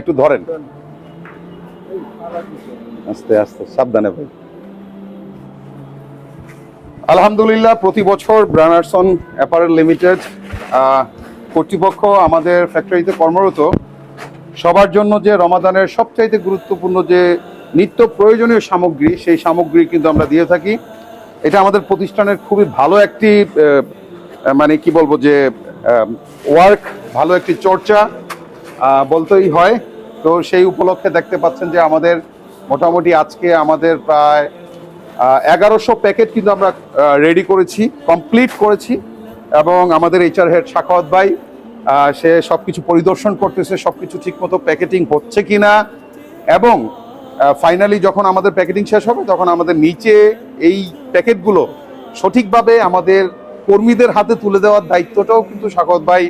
একটু ধরেন। আস্তে আস্তে, সাবধানে ভাই। আলহামদুলিল্লাহ, প্রতি বছর ব্রানারসন অ্যাপারেল লিমিটেড কর্তৃপক্ষ আমাদের ফ্যাক্টরিতে কর্মরত। সবার জন্য যে রমাদানের সবচাইতে গুরুত্বপূর্ণ যে নিত্য প্রয়োজনীয় সামগ্রী, সেই সামগ্রী কিন্তু আমরা দিয়ে থাকি। এটা আমাদের প্রতিষ্ঠানের খুবই ভালো একটি মানে কি বলব যে ওয়ার্ক ভালো একটি চর্চা। বলতেই হয়। তো সেই উপলক্ষে দেখতে পাচ্ছেন যে আমাদের মোটামুটি আজকে আমাদের প্রায় এগারোশো প্যাকেট কিন্তু আমরা রেডি করেছি কমপ্লিট করেছি। এবং আমাদের এইচআর হেড শাখাওয়াত ভাই সে সব কিছু পরিদর্শন করতেছে, সবকিছু ঠিকমতো প্যাকেটিং হচ্ছে কি না এবং ফাইনালি যখন আমাদের প্যাকেটিং শেষ হবে, তখন আমাদের নিচে এই প্যাকেটগুলো সঠিকভাবে আমাদের কর্মীদের হাতে তুলে দেওয়ার দায়িত্বটাও কিন্তু শাখাওয়াত ভাই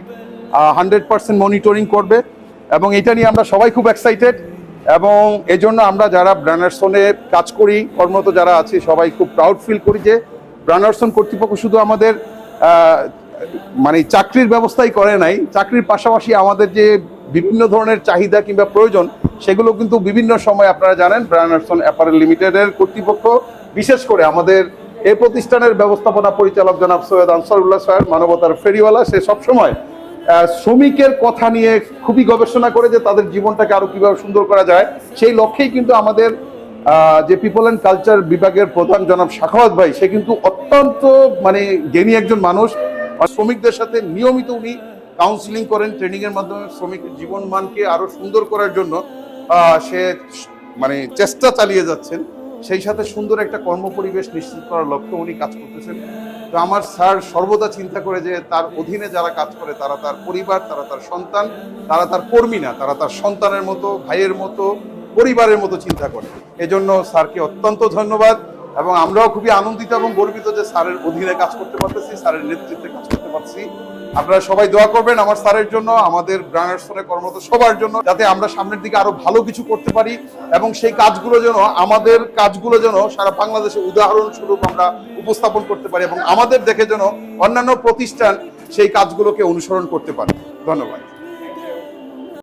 হান্ড্রেড পার্সেন্ট মনিটরিং করবে। এবং এটা নিয়ে আমরা সবাই খুব এক্সাইটেড এবং এজন্য আমরা যারা ব্রানারসনে কাজ করি, কর্মরত যারা আছি, সবাই খুব প্রাউড ফিল করি যে ব্রানারসন কর্তৃপক্ষ শুধু আমাদের মানে চাকরির ব্যবস্থাই করে নাই, চাকরির পাশাপাশি আমাদের যে বিভিন্ন ধরনের চাহিদা কিংবা প্রয়োজন, সেগুলো কিন্তু বিভিন্ন সময় আপনারা জানেন ব্রানারসন অ্যাপারেল লিমিটেডের কর্তৃপক্ষ, বিশেষ করে আমাদের এই প্রতিষ্ঠানের ব্যবস্থাপনা পরিচালক জনাব সৈয়দ আনসারুল্লাহ সাহেব মানবতার ফেরিওয়ালা, সে সবসময় শ্রমিকের কথা নিয়ে খুবই গবেষণা করে যে তাদের জীবনটাকে আরও কীভাবে সুন্দর করা যায়। সেই লক্ষ্যেই কিন্তু আমাদের যে পিপল অ্যান্ড কালচার বিভাগের প্রধান জনাব শাখাওয়াত ভাই, সে কিন্তু অত্যন্ত মানে জ্ঞানী একজন মানুষ। শ্রমিকদের সাথে নিয়মিত উনি কাউন্সিলিং করেন ট্রেনিং এর মাধ্যমে শ্রমিকের জীবন মানকে আরও সুন্দর করার জন্য সে মানে চেষ্টা চালিয়ে যাচ্ছেন। সেই সাথে সুন্দর একটা কর্মপরিবেশ নিশ্চিত করার লক্ষ্যে উনি কাজ করতেছেন। তো আমার স্যার সর্বদা চিন্তা করে যে তার অধীনে যারা কাজ করে, তারা তার পরিবার, তারা তার সন্তান, তারা তার কর্মী না, তারা তার সন্তানের মতো, ভাইয়ের মতো, পরিবারের মতো চিন্তা করে। এজন্য স্যারকে অত্যন্ত ধন্যবাদ। এবং আমরাও খুবই আনন্দিত এবং গর্বিত যে স্যারের অধীনে কাজ করতে পারতেছি, স্যারের নেতৃত্বে কাজ করতে পারছি। আপনারা সবাই দোয়া করবেন আমার স্যারের জন্য, আমাদের ব্রানার্সনে কর্মরত সবার জন্য, যাতে আমরা সামনের দিকে আরও ভালো কিছু করতে পারি এবং সেই কাজগুলো যেন, আমাদের কাজগুলো যেন সারা বাংলাদেশে উদাহরণস্বরূপ আমরা উপস্থাপন করতে পারি এবং আমাদের দেখে যেন অন্যান্য প্রতিষ্ঠান সেই কাজগুলোকে অনুসরণ করতে পারে। ধন্যবাদ।